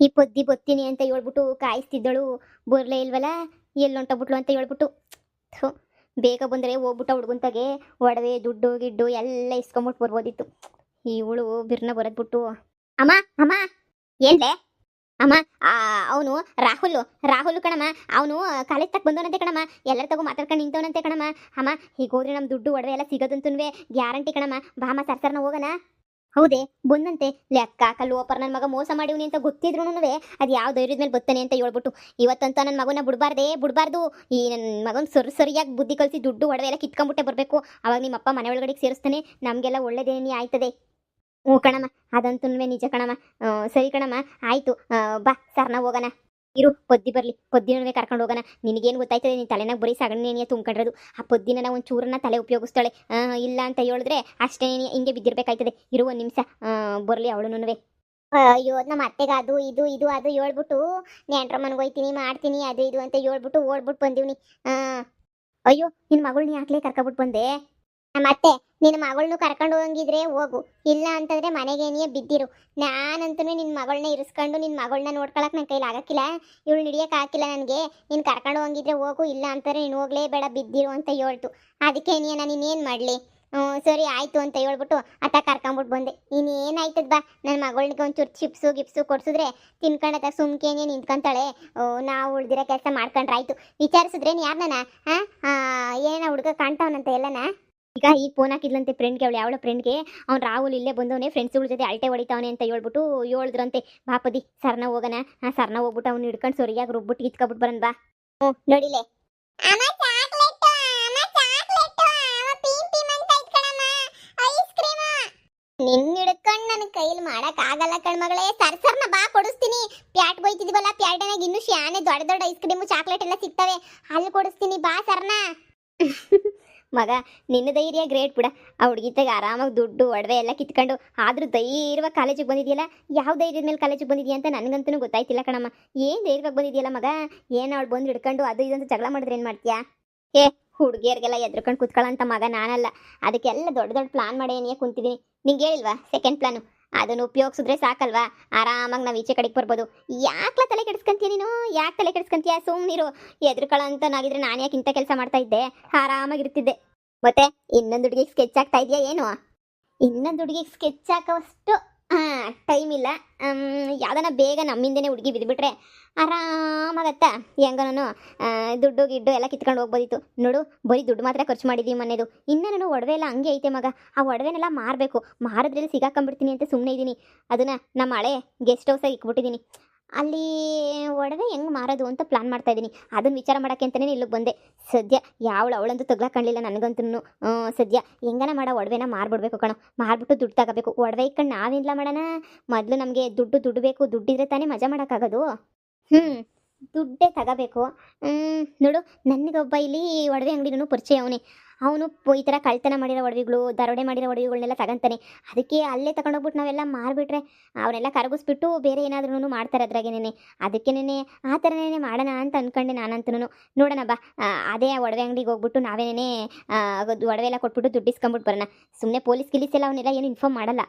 ಈ ಪೊದ್ದಿ ಬೊತ್ತೀನಿ ಅಂತ ಹೇಳ್ಬಿಟ್ಟು ಕಾಯಿಸ್ತಿದ್ದಳು. ಬರ್ಲೇ ಇಲ್ವಲ್ಲ ಎಲ್ಲೊಂಟೋಗ್ಬಿಟ್ಲು ಅಂತ ಹೇಳ್ಬಿಟ್ಟು. ಬೇಗ ಬಂದರೆ ಹೋಗ್ಬಿಟ್ಟು ಹುಡುಗಂತಾಗೆ. ಒಡವೆ, ದುಡ್ಡು, ಗಿಡ್ಡು ಎಲ್ಲ ಇಸ್ಕೊಂಬಿಟ್ಟು ಬರ್ಬೋದಿತ್ತು. ಇವಳು ಬಿರ್ನ ಬರದ್ಬಿಟ್ಟು. ಅಮ್ಮ ಅಮ್ಮ! ಏನ್ಲೆ? ಅಮ್ಮ ಅವನು ರಾಹುಲ್ ರಾಹುಲ್ ಕಣಮ್ಮ, ಅವನು ಕಾಲೇಜ್ ತಕ್ಕ ಬಂದವನಂತೆ ಕಣಮ್ಮ. ಎಲ್ಲರ ತಗೋ ಮಾತಾಡ್ಕೊಂಡು ನಿಂತವನಂತೆ ಕಣಮ್ಮ. ಅಮ್ಮ ಈಗ ಹೋದ್ರೆ ನಮ್ಮ ದುಡ್ಡು, ಒಡವೆ ಎಲ್ಲ ಸಿಗೋದಂತುನ್ವೆ. ಗ್ಯಾರಂಟಿ ಕಣಮ್ಮ. ಬಾಮ ಸರ್ಸರ್ನ ಹೋಗೋಣ. ಹೌದೇ, ಬಂದಂತೆ. ಲೆಕ್ಕ ಕಲ್ಲು ಓಪರ್ ನನ್ನ ಮಗ ಮೋಸ ಮಾಡಿವ್ನಿ ಅಂತ ಗೊತ್ತಿದ್ರು ಅದು ಯಾವ ಧೈರ್ಯದ ಮೇಲೆ ಬತ್ತಾನೆ ಅಂತ ಹೇಳ್ಬಿಟ್ಟು. ಇವತ್ತಂತ ನನ್ನ ಮಗನ ಬಿಡಬಾರ್ದೇ, ಬಿಡಬಾರ್ದು. ಈ ನನ್ನ ಮಗನ ಸರಿ ಸರಿಯಾಗಿ ಬುದ್ಧಿ ಕಲಿಸಿ ದುಡ್ಡು ಒಡವೆ ಎಲ್ಲ ಕಿತ್ಕೊಂಬಿಟ್ಟೆ ಬರಬೇಕು. ಅವಾಗ ನಿಮ್ಮಪ್ಪ ಮನೆ ಒಳಗಡೆ ಸೇರಿಸ್ತಾನೆ. ನಮಗೆಲ್ಲ ಒಳ್ಳೇದೇನಿ ಆಯ್ತದೆ. ಹ್ಞೂ ಕಣಮ್ಮ. ಅದಂತೂ ನಿಜ ಕಣಮ್ಮ. ಸರಿ ಕಣಮ್ಮ. ಆಯಿತು. ಬಾ ಸರ್ನ ಹೋಗೋಣ. ಇರು, ಪದ್ದಿ ಬರಲಿ ಪೊದ್ದಿನವೇ ಕರ್ಕೊಂಡು ಹೋಗೋಣ. ನಿನಗೇನು ಗೊತ್ತಾಯ್ತದೆ ನಿನ್ನ ತಲೆನಾಗ ಬರೀ ಸಗಣಿನೇ ತುಂಬಿಕೊಂಡಿರೋದು. ಆ ಪೊದ್ದಿನ ಒಂದು ಚೂರನ್ನ ತಲೆ ಉಪಯೋಗಿಸ್ತಾಳೆ. ಇಲ್ಲ ಅಂತ ಹೇಳಿದ್ರೆ ಅಷ್ಟೇ ಹಿಂಗೆ ಬಿದ್ದಿರ್ಬೇಕಾಯ್ತದೆ. ಇರು ಒಂದು ನಿಮಿಷ ಬರಲಿ ಅವಳು ಅಯ್ಯೋ, ನಮ್ಮ ಅತ್ತೆಗೆ ಅದು, ಇದು ಇದು, ಅದು ಹೇಳ್ಬಿಟ್ಟು ನೆಂಟ್ರ ಮನೆಗೆ ಹೋಯ್ತೀನಿ, ಮಾಡ್ತೀನಿ, ಅದು, ಇದು ಅಂತ ಹೇಳ್ಬಿಟ್ಟು ಓಡ್ಬಿಟ್ಟು ಬಂದೀವ್ನಿ. ಅಯ್ಯೋ ನಿನ್ನ ಮಗಳು ನೀ ಹಾಕ್ಲೇ ಕರ್ಕೊಬಿಟ್ಟು ಬಂದೆ. ನಮ್ಮ ಅತ್ತೆ ನಿನ್ನ ಮಗಳನ್ನೂ ಕರ್ಕೊಂಡು ಹೋಗಂಗಿದ್ರೆ ಹೋಗು. ಇಲ್ಲ ಅಂತಂದ್ರೆ ಮನೆಗೇನಿಯೇ ಬಿದ್ದಿರು. ನಾನಂತೂ ನಿನ್ನ ಮಗಳನ್ನ ಇರಿಸ್ಕೊಂಡು ನಿನ್ನ ಮಗಳನ್ನ ನೋಡ್ಕೊಳಕ್ ನನ್ನ ಕೈಲಿ ಆಗಕ್ಕಿಲ್ಲ. ಇವಳು ಹಿಡಿಯಕ್ಕೆ ಹಾಕಿಲ್ಲ ನನಗೆ. ನೀನು ಕರ್ಕೊಂಡು ಹೋಗಿದ್ರೆ ಹೋಗು ಇಲ್ಲ ಅಂತಂದ್ರೆ ನೀನು ಹೋಗ್ಲೇ ಬೇಡ ಬಿದ್ದಿರು ಅಂತ ಹೇಳ್ತು. ಅದಕ್ಕೆ ನೀನ ನಾನು ಇನ್ನೇನು ಮಾಡಲಿ? ಸರಿ ಆಯಿತು ಅಂತ ಹೇಳ್ಬಿಟ್ಟು ಅತ್ತ ಕರ್ಕೊಂಬಿಟ್ಟು ಬಂದೆ. ಇನ್ನೇನಾಯ್ತದ ಬಾ ನನ್ನ ಮಗಳಿಗೆ ಒಂಚೂರು ಚಿಪ್ಸು ಗಿಪ್ಸು ಕೊಡ್ಸಿದ್ರೆ ತಿನ್ಕೊಂಡತ್ತ ಸುಮ್ಕೇನೆ ನಿಂತ್ಕೊಂತಾಳೆ. ಓ, ನಾವು ಉಳ್ದಿರೋ ಕೆಲಸ ಮಾಡ್ಕೊಂಡ್ರೆ ಆಯ್ತು ವಿಚಾರಿಸಿದ್ರೆ ಯಾರನ್ನ ಹಾಂ ಏನ ಹುಡುಗ ಕಾಣ್ತಾವನಂತ ಎಲ್ಲನ? ಈಗ ಈಗ ಫೋನ್ ಹಾಕಿದ್ಲಂತೆ ಫ್ರೆಂಡ್ಗೆ ಅವಳು ಯಾವಳ ಫ್ರೆಂಡ್ಗೆ ಅವ್ನು ರಾಹುಲ್ ಇಲ್ಲೇ ಬಂದವನೇ ಫ್ರೆಂಡ್ಸ್ಗಳ ಜೊತೆ ಅಲ್ಟೆ ಹೊಡಿತಾವನೆ ಅಂತ ಹೇಳ್ಬಿಟ್ಟು ಹೇಳಿದ್ರಂತೆ ಬಾಪದಿ ಸರ್ನ ಹೋಗೋಣ. ಆ ಸರ್ನ ಹೋಗ್ಬಿಟ್ಟು ಅವ್ನು ಹಿಡ್ಕೊಂಡು ಸರಿಯಾಗಿ ರುಬ್ಬಿಟ್ಟು ಇತ್ಕೊಬಿಟ್ಟು ಬರೋಣ ಬಾ. ಹ್ಞೂ ನೋಡಿಲೆ? ನಿನ್ನ ಹಿಡ್ಕೊಂಡು ನನ್ನ ಕೈಲಿ ಮಾಡಕ್ ಆಗಲ್ಲ ಕಣ್ಮಗಳೇ. ಸರ್ ಸರ್ನ ಬಾ ಕೊಡಿಸ್ತೀನಿ. ಪ್ಯಾಟ್ ಬೈತಿದ್ವಲ್ಲ ಪ್ಯಾಟನಾಗ ಇನ್ನೂ ಶಾನೆ ದೊಡ್ಡ ದೊಡ್ಡ ಐಸ್ ಕ್ರೀಮು ಚಾಕ್ಲೇಟ್ ಎಲ್ಲ ಸಿಗ್ತವೆ. ಅಲ್ಲಿ ಕೊಡಿಸ್ತೀನಿ ಬಾ ಸರ್ನ. ಮಗ, ನಿನ್ನ ಧೈರ್ಯ ಗ್ರೇಟ್ ಬಿಡ. ಆ ಹುಡುಗಿತಾಗ ಆರಾಮಾಗಿ ದುಡ್ಡು, ಒಡವೆ ಎಲ್ಲ ಕಿತ್ಕೊಂಡು, ಆದ್ರೂ ಧೈರ್ಯವಾಗಿ ಕಾಲೇಜಿಗೆ ಬಂದಿದೆಯಲ್ಲ? ಯಾವ ಧೈರ್ಯದ ಮೇಲೆ ಕಾಲೇಜಿಗೆ ಬಂದಿದ್ಯಾ ಅಂತ ನನಗಂತೂ ಗೊತ್ತಾಯ್ತಿಲ್ಲ ಕಣಮ್ಮ. ಏನು ಧೈರ್ಯವಾಗಿ ಬಂದಿದೆಯಲ್ಲ ಮಗ? ಏನು ಅವಳು ಬಂದು ಹಿಡ್ಕೊಂಡು ಅದು ಇದಂತ ಜಗಳ ಮಾಡಿದ್ರೆ ಏನು ಮಾಡ್ತೀಯಾ? ಏ, ಹುಡುಗಿಯರಿಗೆಲ್ಲ ಎದ್ರಕೊಂಡು ಕುತ್ಕೊಳ್ಳೋಂಥ ಮಗ ನಾನಲ್ಲ. ಅದಕ್ಕೆಲ್ಲ ದೊಡ್ಡ ದೊಡ್ಡ ಪ್ಲಾನ್ ಮಾಡೇನಿಯೇ ಕುಂತಿದ್ದೀನಿ ನಿಂಗೆ ಹೇಳಿಲ್ವಾ ಸೆಕೆಂಡ್ ಪ್ಲಾನು ಅದನ್ನು ಉಪಯೋಗಿಸಿದ್ರೆ ಸಾಕಲ್ವಾ? ಆರಾಮಾಗಿ ನಾವು ಈಚೆ ಕಡೆಗೆ ಬರ್ಬೋದು. ಯಾಕ್ಲ ತಲೆ ಕೆಡಿಸ್ಕೊಂತೀಯ ನೀನು? ಯಾಕೆ ತಲೆ ಕೆಡಿಸ್ಕೊಂತೀಯ? ಸುಮ್ಮನಿರು ನಾಗಿದ್ರೆ ನಾನು ಯಾಕೆ ಇಂಥ ಕೆಲಸ ಮಾಡ್ತಾ ಇದ್ದೆ? ಆರಾಮಾಗಿರ್ತಿದ್ದೆ ಮತ್ತೆ ಇನ್ನೊಂದು ಹುಡುಗಿಗೆ ಸ್ಕೆಚ್ ಆಗ್ತಾ ಇದೆಯಾ ಏನು? ಇನ್ನೊಂದು ಹುಡುಗಿಗೆ ಸ್ಕೆಚ್ ಹಾಕೋಷ್ಟು ಟೈಮ್ ಇಲ್ಲ. ಯಾವ್ದನ ಬೇಗ ನಮ್ಮಿಂದನೇ ಹುಡುಗಿ ಬಿದ್ದುಬಿಟ್ರೆ ಆರಾಮಾಗತ್ತ. ಹೆಂಗ ನಾನು ದುಡ್ಡು, ಗಿಡ್ಡು ಎಲ್ಲ ಕಿತ್ಕೊಂಡು ಹೋಗ್ಬೋದಿತ್ತು. ನೋಡು, ಬರೀ ದುಡ್ಡು ಮಾತ್ರ ಖರ್ಚು ಮಾಡಿದ್ದೀವಿ ಮನೆದು. ಇನ್ನೂ ನಾನು ಒಡವೆ ಎಲ್ಲ ಹಂಗೆ ಐತೆ ಮಗ. ಆ ಒಡವೆನೆಲ್ಲ ಮಾರಬೇಕು. ಮಾರಿದ್ರಲ್ಲಿ ಸಿಗಾಕೊಂಡ್ಬಿಡ್ತೀನಿ ಅಂತ ಸುಮ್ಮನೆ ಇದ್ದೀನಿ ಅದನ್ನು ನಮ್ಮ ಹಳೆ ಗೆಸ್ಟ್ ಹೌಸಾಗಿ ಇಕ್ಬಿಟ್ಟಿದ್ದೀನಿ ಅಲ್ಲಿ ಒಡವೆ ಹೆಂಗೆ ಮಾರೋದು ಅಂತ ಪ್ಲಾನ್ ಮಾಡ್ತಾ ಇದ್ದೀನಿ. ಅದನ್ನು ವಿಚಾರ ಮಾಡೋಕ್ಕೆ ಅಂತಲೇ ಇಲ್ಲಿಗೆ ಬಂದೆ. ಸದ್ಯ ಯಾವಳು ಅವಳಂತೂ ತಗ್ಲಾಕಣ್ಲಿಲ್ಲ ನನಗಂತೂ ಸದ್ಯ ಹೆಂಗನ ಮಾಡ ಒಡವೆನ ಮಾರ್ಬಿಡ್ಬೇಕು ಕಣೋ. ಮಾರ್ಬಿಟ್ಟು ದುಡ್ಡು ತಗೋಬೇಕು. ಒಡವೆ ಇಕ್ಕಂಡು ನಾವೇನಿಲ್ಲ ಮಾಡೋಣ? ಮೊದಲು ನಮಗೆ ದುಡ್ಡು ದುಡ್ಡು ಬೇಕು ದುಡ್ಡಿದ್ರೆ ತಾನೇ ಮಜಾ ಮಾಡೋಕ್ಕಾಗೋದು. ಹ್ಞೂ ದುಡ್ಡೇ ತಗೋಬೇಕು. ನೋಡು ನನಗೊಬ್ಬ ಇಲ್ಲಿ ಒಡವೆ ಅಂಗಡಿನೂ ಪರಿಚಯ ಅವನೇ. ಅವನು ಈ ಥರ ಕಳ್ತನ ಮಾಡಿರೋ ಒಡವೆಗಳು, ದರೋಡೆ ಮಾಡಿರೋ ಒಡವೆಗಳನ್ನೆಲ್ಲ ತಗೊಂತಾನೆ. ಅದಕ್ಕೆ ಅಲ್ಲೇ ತಗೊಂಡೋಗ್ಬಿಟ್ಟು ನಾವೆಲ್ಲ ಮಾರಿಬಿಟ್ರೆ ಅವನ್ನೆಲ್ಲ ಕರಗಿಸ್ಬಿಟ್ಟು ಬೇರೆ ಏನಾದ್ರೂ ಮಾಡ್ತಾರೆ ಅದ್ರಾಗೇನೆ ಅದಕ್ಕೇನೆ ಆ ಥರನೇ ಮಾಡೋಣ ಅಂತ ಅನ್ಕೊಂಡೆ ನಾನಂತೂ ನೋಡೋಣ ಬಾ ಅದೇ ಒಡವೆ ಅಂಗಡಿಗೆ ಹೋಗ್ಬಿಟ್ಟು ನಾವೇನೇ ಒಡವೆ ಎಲ್ಲ ಕೊಟ್ಬಿಟ್ಟು ದುಡ್ಡು ಇಸ್ಕೊಂಬಿಟ್ಟು ಬರೋಣ. ಸುಮ್ಮನೆ ಪೊಲೀಸ್ ಗಿಲೀಸ್ ಎಲ್ಲ ಅವನ್ನೆಲ್ಲ ಏನು ಇನ್ಫಾರ್ಮ್ ಮಾಡಲ್ಲ.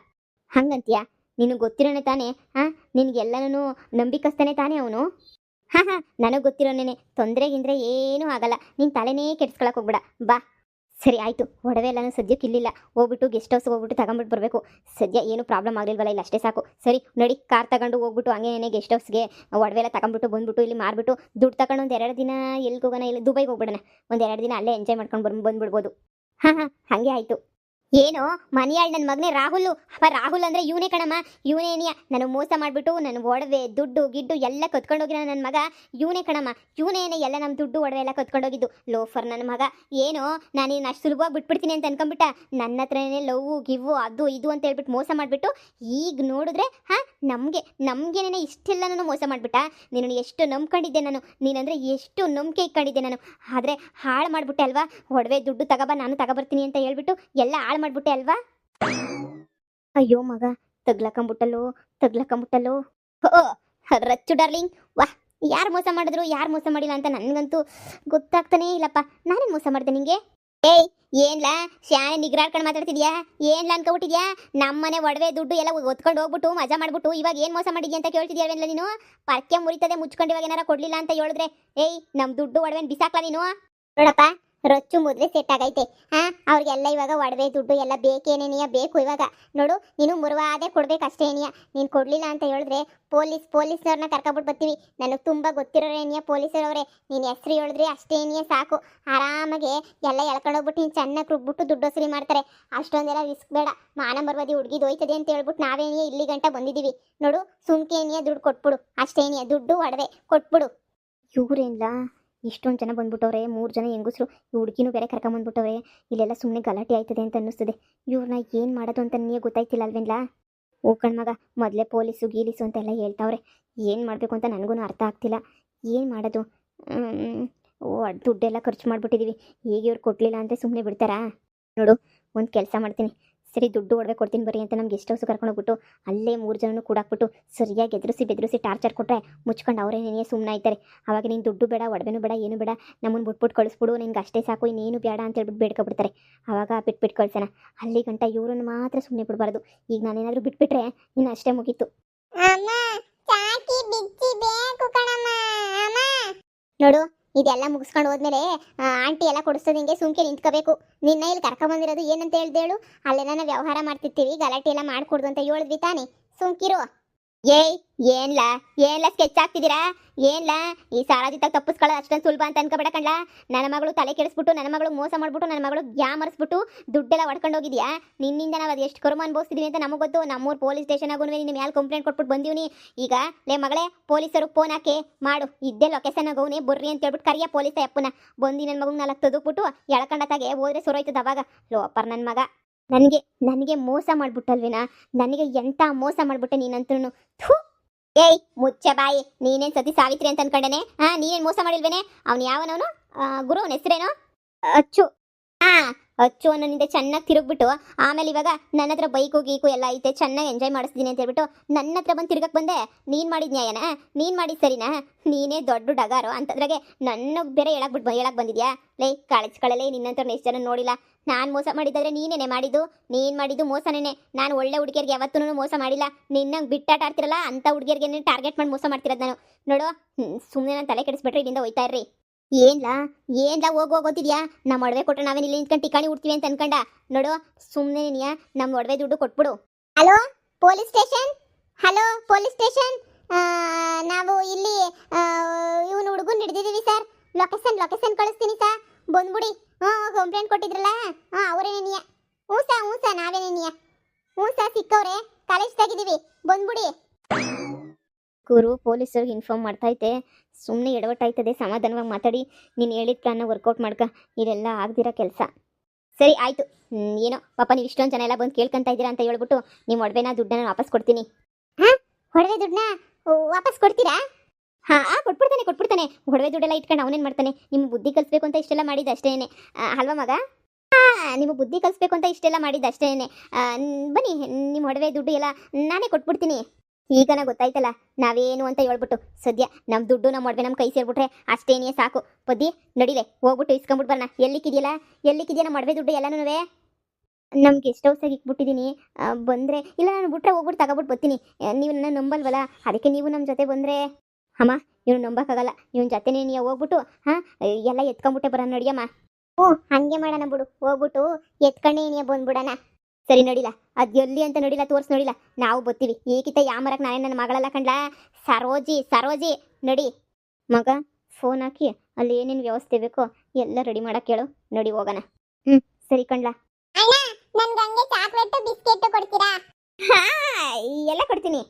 ಹಂಗಂತೀಯಾ? ನಿನಗೆ ಗೊತ್ತಿರೋನೆ ತಾನೇ? ಹಾಂ ನಿನಗೆಲ್ಲನೂ ನಂಬಿಕಸ್ತಾನೆ ತಾನೇ ಅವನು? ಹಾಂ ಹಾಂ, ನನಗೆ ಗೊತ್ತಿರೋನೇ ತೊಂದರೆ ಗಿಂದ್ರೆ ಏನೂ ಆಗಲ್ಲ. ನೀನು ತಲೆನೇ ಕೆಡ್ಸ್ಕೊಳಕ್ಕೆ ಹೋಗ್ಬೇಡ. ಬಾ. ಸರಿ, ಆಯಿತು. ಒಡವೆ ಎಲ್ಲನೂ ಸದ್ಯಕ್ಕೆ ಇಲ್ಲಿಲ್ಲ. ಹೋಗ್ಬಿಟ್ಟು ಗೆಸ್ಟ್ ಹೌಸ್ಗೆ ಹೋಗ್ಬಿಟ್ಟು ತಗೊಂಡ್ಬಿಟ್ಟು ಬರಬೇಕು. ಸದ್ಯ ಏನು ಪ್ರಾಬ್ಲಮ್ ಆಗಲಿಲ್ವಲ್ಲ, ಇಲ್ಲ ಅಷ್ಟೇ ಸಾಕು. ಸರಿ, ನಡಿ, ಕಾರ್ ತಗೊಂಡು ಹೋಗ್ಬಿಟ್ಟು ಹಂಗೇನೆ ಗೆಸ್ಟ್ ಹೌಸ್ಗೆ ಒಡವೆ ಎಲ್ಲ ತಗೊಂಡ್ಬಿಟ್ಟು ಬಂದ್ಬಿಟ್ಟು ಇಲ್ಲಿ ಮಾರ್ಬಿಟ್ಟು ದುಡ್ಡು ತಗೊಂಡು ಒಂದು ಎರಡು ದಿನ ಎಲ್ಲಿಗೆ ಹೋಗೋಣ ಇಲ್ಲಿ ದುಬೈಗೆ ಹೋಗ್ಬಿಡೋಣ. ಒಂದು ಎರಡು ದಿನ ಅಲ್ಲೇ ಎಂಜಾಯ್ ಮಾಡ್ಕೊಂಡು ಬಂದು ಬಂದ್ಬಿಡ್ಬೋದು. ಹಾಂ ಹಾಂ, ಹಾಗೆ ಆಯಿತು. ಏನು? ಮನೆಯಾಳ್ ನನ್ನ ಮಗನೇ ರಾಹುಲ್. ಅಪ್ಪ, ರಾಹುಲ್ ಅಂದ್ರೆ ಇವನೇ ಕಣಮ್ಮ. ಇವನೇನಿಯ ನಾನು ಮೋಸ ಮಾಡ್ಬಿಟ್ಟು ನನ್ನ ಒಡವೆ, ದುಡ್ಡು, ಗಿಡ್ಡು ಎಲ್ಲ ಕತ್ಕೊಂಡೋಗಿರೋ ನನ್ನ ಮಗ ಇವನೇ ಕಣಮ್ಮ. ಇವನೇನೆ ಎಲ್ಲ ನಮ್ಮ ದುಡ್ಡು, ಒಡವೆ ಎಲ್ಲ ಕತ್ಕೊಂಡೋಗಿದ್ದು. ಲೋಫರ್ ನನ್ನ ಮಗ. ಏನೋ? ನಾನು ಏನು ಅಷ್ಟು ಸುಲಭವಾಗಿ ಬಿಟ್ಬಿಡ್ತೀನಿ ಅಂತ ಅನ್ಕೊಂಬಿಟ್ಟ? ನನ್ನ ಹತ್ರನೇ ಲವ್ ಗಿವ್ವು ಅದು, ಇದು ಅಂತ ಹೇಳ್ಬಿಟ್ಟು ಮೋಸ ಮಾಡಿಬಿಟ್ಟು ಈಗ ನೋಡಿದ್ರೆ, ಹಾ? ನಮಗೆ ನಮಗೇನೆ ಇಷ್ಟೆಲ್ಲ ನಾನು ಮೋಸ ಮಾಡಿಬಿಟ್ಟ? ನೀನು ಎಷ್ಟು ನಂಬ್ಕೊಂಡಿದ್ದೆ ನಾನು. ನೀನಂದ್ರೆ ಎಷ್ಟು ನಂಬಿಕೆ ಇಟ್ಕೊಂಡಿದ್ದೆ ನಾನು. ಆದರೆ ಹಾಳು ಮಾಡಿಬಿಟ್ಟೆ ಅಲ್ವಾ? ಒಡವೆ, ದುಡ್ಡು ತಗೋಬಾ ನಾನು ತಗೊಬರ್ತೀನಿ ಅಂತ ಹೇಳ್ಬಿಟ್ಟು ಎಲ್ಲ ಮಾಡ್ಬಿಟ್ಟೆ ಅಲ್ವಾ? ಅಯ್ಯೋ ಮಗ ತಗ್ಲಕೊಂಬಿಟ್ಟಲು ತಗ್ಲಕೊಂಬಿಟ್ಟಲು ಓ ರಚ್ಚು ಡಾರ್ಲಿಂಗ್. ವಾಹ್ ಯಾರು ಮೋಸ ಮಾಡಿದ್ರು, ಯಾರು ಮೋಸ ಮಾಡಿಲ್ಲ ಅಂತ ನನಗಂತೂ ಗೊತ್ತಾಗ್ತಾನೇ ಇಲ್ಲಪ್ಪ. ನಾನೇ ಮೋಸ ಮಾಡಿದೆ ನಿಂಗೆ? ಏಯ್, ಏನ್ಲಾ? ಶಾನೆ ನಿಗ್ರಾಡ್ಕೊಂಡು ಮಾತಾಡ್ತಿದ್ಯಾ? ಏನ್ಲ ಅನ್ಕೊಬಿಟ್ಟಿದ್ಯಾ ನಮ್ಮನೆ ಒಡವೆ ದುಡ್ಡು ಎಲ್ಲ ಒತ್ಕೊಂಡು ಹೋಗ್ಬಿಟ್ಟು, ಮಜಾ ಮಾಡ್ಬಿಟ್ಟು ಇವಾಗ ಏನ್ ಮೋಸ ಮಾಡಿದ್ಯಾ ಅಂತ ಕೇಳ್ತಿದ್ಯಾ ನೀನು? ಪರ್ಕೆ ಮುರಿತದೆ, ಮುಚ್ಕೊಂಡು ಇವಾಗ ಏನಾರ ಕೊಡ್ಲಿಲ್ಲ ಅಂತ ಹೇಳಿದ್ರೆ. ಏಯ್, ನಮ್ ದುಡ್ಡು ಒಡವೆನ್ ಬಿಸಾಕ್ಲಾ ನೀನು? ನೋಡಪ್ಪ ರೊಚ್ಚು ಮುದ್ರೆ ಸೆಟ್ ಆಗೈತೆ. ಹಾ, ಅವ್ರಿಗೆಲ್ಲ ಇವಾಗ ಒಡವೆ ದುಡ್ಡು ಎಲ್ಲ ಬೇಕೇನೇನಿಯ ಬೇಕು ಇವಾಗ. ನೋಡು, ನೀನು ಮುರುವಾದೆ ಕೊಡ್ಬೇಕು ಏನಿಯ ನೀನು ಕೊಡ್ಲಿಲ್ಲ ಅಂತ ಹೇಳಿದ್ರೆ ಪೊಲೀಸ್, ಪೊಲೀಸ್ನವ್ರನ್ನ ಕರ್ಕೊಬಿಟ್ಟು ಬರ್ತೀವಿ. ನನಗೆ ತುಂಬ ಗೊತ್ತಿರೋರೇನಿಯ ಪೊಲೀಸರವ್ರೆ. ನೀನು ಹೆಸ್ರು ಹೇಳಿದ್ರೆ ಅಷ್ಟೇ ಏನಿಯ ಸಾಕು. ಆರಾಮಾಗಿ ಎಲ್ಲ ಎಳ್ಕೊಂಡೋಗ್ಬಿಟ್ಟು ನೀನು ಚೆನ್ನಾಗಿ ರುಬ್ಬಿಟ್ಟು ದುಡ್ಡು ವಸೂಲಿ ಮಾಡ್ತಾರೆ. ಅಷ್ಟೊಂದೆಲ್ಲ ರಿಸ್ಕ್ ಬೇಡ. ಮಾನ ಮರ್ವಾದಿ ಹುಡುಗಿ ದೊಯ್ತದೆ ಅಂತ ಹೇಳ್ಬಿಟ್ಟು ನಾವೇನಿಯ ಇಲ್ಲಿ ಗಂಟ ಬಂದಿದ್ದೀವಿ. ನೋಡು, ಸುಮ್ಕೆ ಏನಿಯ ದುಡ್ಡು ಕೊಟ್ಬಿಡು. ಅಷ್ಟೇನಿಯ ದುಡ್ಡು, ಒಡವೆ ಕೊಟ್ಬಿಡು. ಇವ್ರೇನ್ಲ? ಇಷ್ಟೊಂದು ಜನ ಬಂದ್ಬಿಟ್ಟವ್ರೆ, ಮೂರು ಜನ ಹೆಂಗಸರು, ಈ ಹುಡುಗಿನೂ ಬೇರೆ ಕರ್ಕೊಂಬಂದ್ಬಿಟ್ಟವ್ರೆ ಇಲ್ಲೆಲ್ಲ ಸುಮ್ಮನೆ ಗಲಾಟೆ ಆಯ್ತದೆ ಅಂತ ಅನ್ನಿಸ್ತದೆ. ಇವ್ರನ್ನ ಏನು ಮಾಡೋದು ಅಂತ ನನಗೆ ಗೊತ್ತಾಯ್ತಿಲ್ಲ ಅಲ್ವೇನ್ಲ? ಓ ಕಣ್ಮಗ ಮೊದಲೇ ಪೊಲೀಸು, ಗೀಲೀಸು ಅಂತೆಲ್ಲ ಹೇಳ್ತಾವ್ರೆ. ಏನು ಮಾಡಬೇಕು ಅಂತ ನನಗೂ ಅರ್ಥ ಆಗ್ತಿಲ್ಲ. ಏನು ಮಾಡೋದು? ಓ, ದುಡ್ಡೆಲ್ಲ ಖರ್ಚು ಮಾಡಿಬಿಟ್ಟಿದ್ದೀವಿ ಈಗ ಇವ್ರು ಕೊಡಲಿಲ್ಲ ಅಂದರೆ ಸುಮ್ಮನೆ ಬಿಡ್ತಾರಾ? ನೋಡು, ಒಂದು ಕೆಲಸ ಮಾಡ್ತೀನಿ. ಸರಿ ದುಡ್ಡು ಒಡವೆ ಕೊಡ್ತೀನಿ ಬರೀ ಅಂತ ನಮ್ಗೆ ಎಷ್ಟು ಕರ್ಕೊಂಡು ಕರ್ಕೊಂಡೋಗ್ಬಿಟ್ಟು ಅಲ್ಲೇ ಮೂರು ಜನನು ಕೂಡಾಕ್ಬಿಟ್ಟು ಸರಿಯಾಗಿ ಎದುರಿಸಿ ಬೆದರಿಸಿ ಟಾರ್ಚರ್ ಕೊಟ್ಟರೆ ಮುಚ್ಕೊಂಡು ಅವರೇ ನೀನೇ ಸುಮ್ಮನೆ ಆಯ್ತಾರೆ. ಅವಾಗ ನೀನು ದುಡ್ಡು ಬೇಡ ಒಡವೆನೂ ಬೇಡ ಏನು ಬೇಡ ನಮ್ಮನ್ನು ಬಿಟ್ಬಿಟ್ಟು ಕಳಿಸ್ಬಿಡು ನಿನ್ಗೆ ಅಷ್ಟೇ ಸಾಕು ಇನ್ನೇನು ಬೇಡ ಅಂತ ಹೇಳ್ಬಿಟ್ಟು ಬೇಡ್ಕೊಬಿಡ್ತಾರೆ. ಆವಾಗ ಬಿಟ್ಬಿಟ್ಟು ಕಳ್ಸೋಣ. ಅಲ್ಲಿ ಗಂಟ ಇವ್ರನ್ನ ಮಾತ್ರ ಸುಮ್ಮನೆ ಬಿಡಬಾರ್ದು. ಈಗ ನಾನೇನಾದರೂ ಬಿಟ್ಬಿಟ್ರೆ ಇನ್ನು ಅಷ್ಟೇ ಮುಗೀತು. ನೋಡು ಇದೆಲ್ಲ ಮುಗಿಸ್ಕೊಂಡು ಹೋದ್ಮೇಲೆ ಆಂಟಿ ಎಲ್ಲ ಕೊಡಿಸ್ತದೆ ಹಿಂಗೆ ಸುಮ್ಕೆ ನಿಂತ್ಕೋಬೇಕು. ನಿನ್ನ ಇಲ್ಲಿ ಕರ್ಕೊಂಬಂದಿರೋದು ಏನಂತ ಹೇಳ್ದೇಳು? ಅಲ್ಲೆಲ್ಲ ಅಲ್ಲೇನ ವ್ಯವಹಾರ ಮಾಡ್ತಿರ್ತೀವಿ, ಗಲಾಟೆ ಎಲ್ಲ ಮಾಡ್ಕೊಡ್ದು ಅಂತ ಹೇಳಿದ್ವಿ ತಾನೆ. ಸುಮ್ಕಿರು. ಏಯ್, ಏನ್ಲ ಏನ್ಲ ಸ್ಕೆಚ್ ಆಗ್ತಿದ್ದೀರಾ ಏನ್ಲ, ಈ ಸಾರಾಜಿತಾಗ ತಪ್ಪಿಸ್ಕೊಳ್ಳೋದು ಅಷ್ಟೊಂದು ಸುಲಭ ಅಂತ ಅನ್ಕೋಬೇಡ ಕಣ್ಲ. ನನ್ನ ಮಗಳು ತಲೆ ಕೆಡಿಸ್ಬಿಟ್ಟು, ನನ್ನ ಮಗಳು ಮೋಸ ಮಾಡ್ಬಿಟ್ಟು, ನನ್ನ ಮಗಳು ಗ್ಯಾಮರ್ಸ್ಬಿಟ್ಟು ದುಡ್ಡೆಲ್ಲ ಒಡ್ಕೊಂಡು ಹೋಗಿದ್ಯಾ ನಿನ್ನಿಂದ ನಾವು ಅದು ಎಷ್ಟು ಕರ್ಮ ಅನ್ಭವಿಸಿದೀವಿ ಅಂತ ನಮಗೆ ಗೊತ್ತು. ನಮ್ಮೂರು ಪೊಲೀಸ್ ಸ್ಟೇಷನ್ ಆಗೂ ನಿನ್ನ ಮೇಲೆ ಕಂಪ್ಲೇಂಟ್ ಕೊಟ್ಬಿಟ್ಟು ಬಂದೀವಿ ಈಗ, ಲೇ ಮಗಳೇ, ಪೊಲೀಸರು ಫೋನ್ ಹಾಕಿ, ಮಾಡು, ಇದ್ದೇ ಲೊಕೇಶನ್ ಆಗವ್ನೆ ಬರ್ರಿ ಅಂತ ಹೇಳ್ಬಿಟ್ಟು ಕರಿಯ ಪೊಲೀಸ ಅಪ್ಪನ ಬಂದು ನನ್ನ ಮಗನ ನಾಲ್ಕು ತದುಕ್ಬಿಟ್ಟು ಎಳ್ಕೊಂಡತ್ತಾಗೆ ಹೋದ್ರೆ ಸುರೋಯ್ತದ ಅವಾಗ. ಲೋಪರ್ ನನ್ನ ಮಗ. ನನಗೆ ನನಗೆ ಮೋಸ ಮಾಡ್ಬಿಟ್ಟಲ್ವೇನಾ? ನನಗೆ ಎಂಥ ಮೋಸ ಮಾಡ್ಬಿಟ್ಟೆ ನೀನಂತೂ ಥೂ! ಏಯ್, ಮುಚ್ಚೆ ಬಾಯಿ. ನೀನೇನು ಸತಿ ಸಾವಿತ್ರಿ ಅಂತ ಅನ್ಕೊಂಡೇನೆ? ಹಾ ನೀನೇನು ಮೋಸ ಮಾಡಿಲ್ವೇನೆ? ಅವನು ಯಾವನವನು? ಗುರು ಅವನ ಹೆಸರೇನು? ಅಚ್ಚು. ಹಾ ಅಚ್ಚು ಅನ್ನೋನಿಂದ ಚೆನ್ನಾಗಿ ತಿರುಗ್ಬಿಟ್ಟು, ಆಮೇಲೆ ಇವಾಗ ನನ್ನ ಹತ್ರ ಬೈಕು ಗೀಕು ಎಲ್ಲ ಐತೆ, ಚೆನ್ನಾಗಿ ಎಂಜಾಯ್ ಮಾಡಿಸ್ತೀನಿ ಅಂತ ಹೇಳ್ಬಿಟ್ಟು ನನ್ನ ಹತ್ರ ಬಂದು ತಿರ್ಗಕ್ಕೆ ಬಂದೆ. ನೀನ್ ಮಾಡಿದ ನ್ಯಾಯನ? ನೀನ್ ಮಾಡಿದ ಸರಿನಾ? ನೀನೇ ದೊಡ್ಡ ಡಗಾರು? ಅಂತದ್ರಾಗೆ ನನ್ನ ಬೇರೆ ಹೇಳಕ್ ಬಿಟ್ಟು ಹೇಳಕ್ ಬಂದಿದ್ಯಾ? ಲೇ ಕಳಿಸ್ಕೊಳ್ಳಲೇ ನಿನ್ನಂತ ಎಷ್ಟು ಜನ ನೋಡಿಲ್ಲ? ನಾನು ಮೋಸ ಮಾಡಿದ್ದಾದ್ರೆ ನೀನೇನೆ ಮಾಡಿದ್ದು? ನೀನು ಮಾಡಿದ್ದು ಮೋಸನೇನೆ. ನಾನು ಒಳ್ಳೆ ಹುಡುಗಿಯರಿಗೆ ಯಾವತ್ತೂ ಮೋಸ ಮಾಡಿಲ್ಲ. ನಿನ್ನಂಗೆ ಬಿಟ್ಟಾಟ ಆಡ್ತಿರಲ್ಲ ಅಂತ ಹುಡುಗಿಯರಿಗೆ ಟಾರ್ಗೆಟ್ ಮಾಡಿ ಮೋಸ ಮಾಡ್ತಿರೋದು ನಾನು. ನೋಡು ಸುಮ್ಮನೆ ನಾನು ತಲೆ ಕೆಡಿಸ್ಬಿಟ್ರೆ ಇಲ್ಲಿಂದ ಹೋಯ್ತಾ ಇರ್ರಿ. ಏನ್ಲಾ? ಏನ್ಲಾ ಹೋಗ್ ಹೋಗೋತಿದ್ಯಾ ನಮ್ಮ ಒಡವೆ ಕೊಟ್ಟರೆ ನಾವೇ ಇಲ್ಲಿ ನಿಂತ್ಕೊಂಡು ಟಿಕಾಣಿ ಹುಡ್ತೀವಿ ಅಂತ ಅನ್ಕೊಂಡ. ನೋಡು ಸುಮ್ಮನೆ ನೀನಿಯಾ ನಮ್ಮ ಒಡವೆ ದುಡ್ಡು ಕೊಟ್ಬಿಡು. Hello, police station? Hello, police station? ನಾವು ಇಲ್ಲಿ ಇವನು ಹುಡುಗನ್ ಹಿಡಿದಿದ್ದೀವಿ ಸರ್. ಲೊಕೇಶನ್ ಲೊಕೇಶನ್ ಕಳಿಸ್ತೀನಿ ಸರ್. ಬಂದ್ಬಿಡಿ. ಹ್ಞೂ ಕಂಪ್ಲೇಂಟ್ ಕೊಟ್ಟಿದ್ರಲ್ಲ? ಹಾಂ ಅವರೇನೇನಿಯ ಹ್ಞೂ ಸಾ ಹ್ಞೂ ಸಾ ನಾವೇನೇನಿಯ ಹ್ಞೂ ಸಾ ಸಿಕ್ಕವ್ರೆ. ಕಾಲೇಜ್ ತೆಗಿದೀವಿ. ಬಂದ್ಬಿಡಿ. ಗುರು ಪೊಲೀಸರಿಗೆ ಇನ್ಫಾರ್ಮ್ ಮಾಡ್ತೈತೆ ಸುಮ್ಮನೆ ಎಡವಟ್ಟಾಯ್ತದೆ ಸಮಾಧಾನವಾಗಿ ಮಾತಾಡಿ. ನೀನು ಹೇಳಿದ ಪ್ಲಾನ್ನ ವರ್ಕೌಟ್ ಮಾಡ್ಕ. ಇದೆಲ್ಲ ಆಗ್ದಿರೋ ಕೆಲಸ. ಸರಿ ಆಯಿತು. ಏನೋ ಪಾಪ ನೀವು ಇಷ್ಟೊಂದು ಜನ ಎಲ್ಲ ಬಂದು ಕೇಳ್ಕೊಂತ ಇದ್ದೀರಾ ಅಂತ ಹೇಳ್ಬಿಟ್ಟು ನಿಮ್ಮ ಒಡವೆನ ದುಡ್ಡನ್ನ ವಾಪಸ್ ಕೊಡ್ತೀನಿ. ಹಾಂ? ಒಡವೆ ದುಡ್ಡನ್ನ? ವಾಪಸ್ ಕೊಡ್ತೀರಾ? ಹಾಂ ಕೊಟ್ಬಿಡ್ತಾನೆ ಕೊಟ್ಬಿಡ್ತಾನೆ. ಒಡವೆ ದುಡ್ಡೆಲ್ಲ ಇಟ್ಕೊಂಡು ಅವನೇನು ಮಾಡ್ತಾನೆ? ನಿಮ್ಮ ಬುದ್ಧಿ ಕಲಿಸ್ಬೇಕು ಅಂತ ಇಷ್ಟೆಲ್ಲ ಮಾಡಿದ್ದು ಅಷ್ಟೇನೆ. ಅಲ್ವಾ ಮಗ? ನಿಮ್ಮ ಬುದ್ಧಿ ಕಲಿಸ್ಬೇಕು ಅಂತ ಇಷ್ಟೆಲ್ಲ ಮಾಡಿದ್ದು ಅಷ್ಟೇನೆ. ಬನ್ನಿ ನಿಮ್ಮ ಒಡವೆ ದುಡ್ಡು ಎಲ್ಲ ನಾನೇ ಕೊಟ್ಬಿಡ್ತೀನಿ. ಈಗನ ಗೊತ್ತಾಯ್ತಲ್ಲ, ನಾವೇನು ಅಂತ ಹೇಳ್ಬಿಟ್ಟು, ಸದ್ಯ ನಮ್ಮ ದುಡ್ಡು ನಮ್ಮ ಒಡವೆ ನಮ್ಮ ಕೈ ಸೇರ್ಬಿಟ್ರೆ ಅಷ್ಟೇನೇ ಸಾಕು. ಪದ್ದಿ ನಡಿಲೆ, ಹೋಗ್ಬಿಟ್ಟು ಇಸ್ಕೊಂಬಿಟ್ಟು ಬರೋಣ ಎಲ್ಲಿಕ್ಕಿದೆಯಲ್ಲ? ಎಲ್ಲಿಕ್ಕಿದೆಯಾ ನಮ್ಮ ಒಡವೆ ದುಡ್ಡು ಎಲ್ಲನೂ ನಮ್ಗೆ ಗೆಸ್ಟ್ ಹೌಸಾಗಿ ಇಕ್ಬಿಟ್ಟಿದ್ದೀನಿ ಬಂದರೆ, ಇಲ್ಲ ನಾನು ಬಿಟ್ರೆ ಹೋಗ್ಬಿಟ್ಟು ತಗೊಬಿಟ್ಟು ಬರ್ತೀನಿ. ನೀವು ನನ್ನ ನಂಬಲ್ವಲ್ಲ? ಅದಕ್ಕೆ ನೀವು ನಮ್ಮ ಜೊತೆ ಬಂದರೆ? ಅಮ್ಮ ಇವ್ನು ನಂಬಕ್ಕಾಗಲ್ಲ. ಇವನ ಜೊತೆನೇ ನೀವು ಹೋಗ್ಬಿಟ್ಟು ಹಾ ಎಲ್ಲ ಎತ್ಕೊಂಡ್ಬಿಟ್ಟೆ ಬರೋಣ ನಡಿಯಮ್ಮ ಹ್ಞೂ ಹಂಗೆ ಮಾಡೋಣ ಬಿಡು. ಹೋಗ್ಬಿಟ್ಟು ಎತ್ಕೊಂಡೇ ನೀ ಬಂದ್ಬಿಡೋಣ. ಸರಿ ನಡಿಲ್ಲ ಅದು ಎಲ್ಲಿ ಅಂತ ನಡಿಲ್ಲ ತೋರ್ಸ್ ನೋಡಿಲ್ಲ. ನಾವು ಬರ್ತೀವಿ ಯಾ ಮರಕ್ಕೆ ನಾನೇ ನನ್ನ ಮಗಳೆಲ್ಲ ಕಂಡ್ಲ? ಸರೋಜಿ ಸರೋಜಿ ನಡಿ. ಮಗ ಫೋನ್ ಹಾಕಿ ಅಲ್ಲಿ ಏನೇನು ವ್ಯವಸ್ಥೆ ಬೇಕೋ ಎಲ್ಲ ರೆಡಿ ಮಾಡಕ್ಕೆ ಹೇಳು ನಡಿ ಹೋಗೋಣ. ಹ್ಞೂ ಸರಿ ಕಂಡ್ಲ. ಎಲ್ಲ ಕೊಡ್ತೀನಿ.